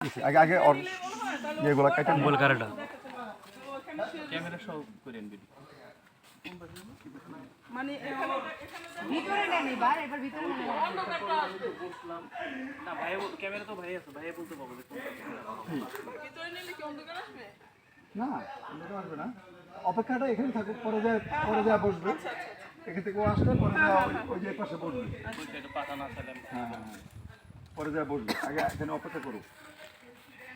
আগে আগে ওর ইয়েগুলো কেটে নিন। মোবাইল ক্যামেরা করেন ভিডিও মানে ভিতরে নেন এবার এবার ভিতরে না বল- ক্যামেরা তো ভাই আছে ভাইয়া বলতে পারব যে ভিতরে নিলে কি অন্ধকার আসবে? না অন্ধকার আসবে না। অপেক্ষাটা এখানে থাকুক পরে যায় পরে যায় বসবে। এখান থেকে ও আসলে পরে যায় ওই- ওই যে পাশে বসবে। হ্যাঁ হ্যাঁ হ্যাঁ। পরে যায় বসবে আগে এখানে অপেক্ষা করুক।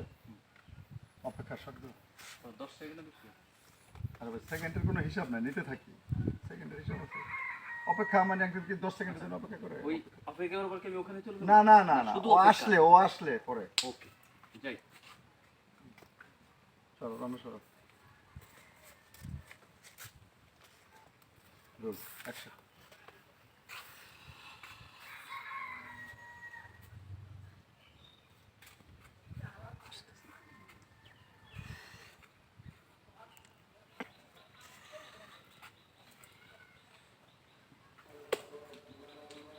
আছে অপেক্ষা শব্দ দশ সেকেন্ড আর ওই সেকেন্ডের কোনো হিসাব নাই নিতে থাকি। সেকেন্ডের হিসাব আছে। অপেক্ষা মানে একদিন কি দশ সেকেন্ডের জন্য অপেক্ষা করে? ওই অপেক্ষা করার পর ওখানে চলে না না না না শুধু ও আসলে ও আসলে পরে। ওকে যাই। চলো রান্না সরো রোল অ্যাকশন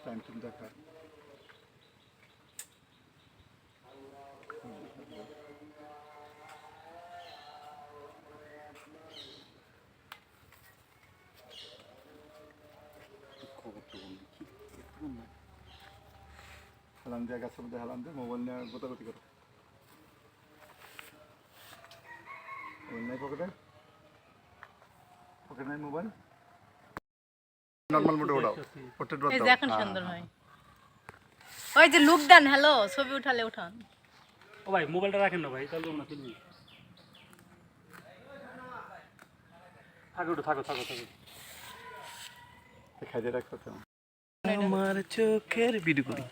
টাইম তুমি দেখা খবর তো বললি কি একটু হেলান দিয়ে গাছের মধ্যে হেলান দিয়ে মোবাইল নিয়ে গোতাগতি করো। মোবাইল নাই পকেটে? পকেট নাই মোবাইল? নর্মাল মোডে ওঠাও পোর্ট্রেট বাদ যে এখন সুন্দর হয় ওই যে লুক দেন হ্যালো ছবি উঠালে উঠান। ও ভাই মোবাইলটা রাখেন না ভাই তাহলে আমরা ফিল্মি থাকো থাকো থাকো থাকো। খাইতে রাখো তো। আমার চোখের ভিডিও করি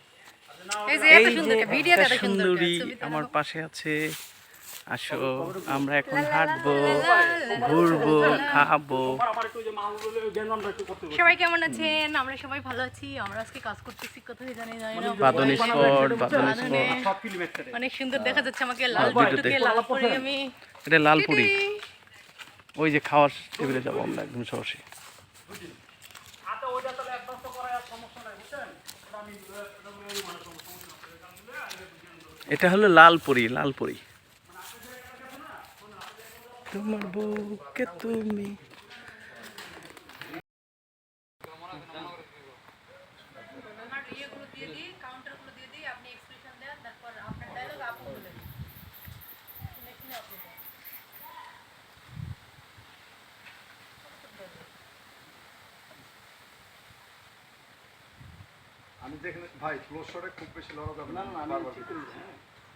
এই যে এত সুন্দর ভিডিওতে এত সুন্দর আমার পাশে আছে। আসো আমরা এখন হাঁটবো ঘুরবো খাব। সবাই কেমন আছেন? আমরা সবাই ভালো আছি। আমরা আজকে কাজ করতেছি কোথায় জানি না বাদন স্পট বাদন স্পট সব ফিল্ম একসাথে অনেক সুন্দর দেখা যাচ্ছে আমাকে লাল ভিডিওতে। লাল পরে আমি। এটা লাল লালপুরি ওই যে খাওয়ার টেবিলে যাব আমরা একদম সরাসরি আচ্ছা ওইটা তাহলে অ্যাডভান্স তো করা শুনে আপনি দেন আমি যেখানে ভাই ক্লোজ শটে খুব বেশি লড়া যাবে না? না আমি ঠিক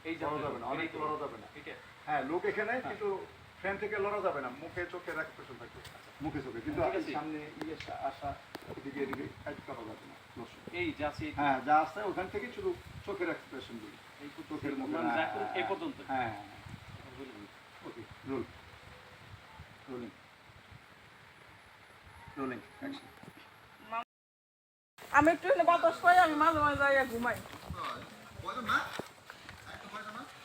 এই লড়া যাবে না অনেক লড়া যাবে না। হ্যাঁ লোক এখানে কিন্তু ফ্রেম থেকে লড়া যাবে না মুখে চোখে রাখ পেছন থাকবে মুখে চোখে কিন্তু সামনে ইয়ে আসা এদিকে এদিকে ফাইট করা যাবে না। এই যাচ্ছি হ্যাঁ যা আছে ওখান থেকে শুধু চোখের এক্সপ্রেশন দিই এই চোখের যা এই পর্যন্ত। হ্যাঁ okay roll. Rolling. Rolling action আমি একটু বাতাস পাই আমি মাঝে মাঝে যাই ঘুমাই।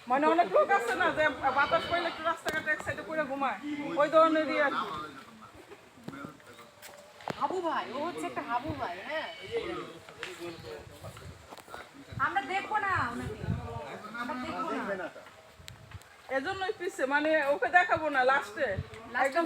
মানে অনেক লোক আছে না যে বাতাস পাইলে একটু রাস্তাঘাটে এক সাইডে করে ঘুমায়। ওই ধরনেরই আর কি। হাবু ভাই ও হচ্ছে একটা হাবু ভাই হ্যাঁ? আমরা দেখব না ওনাকে। আমরা দেখব না। এজন্যই পিছে মানে ওকে দেখাবো না লাস্টে একদম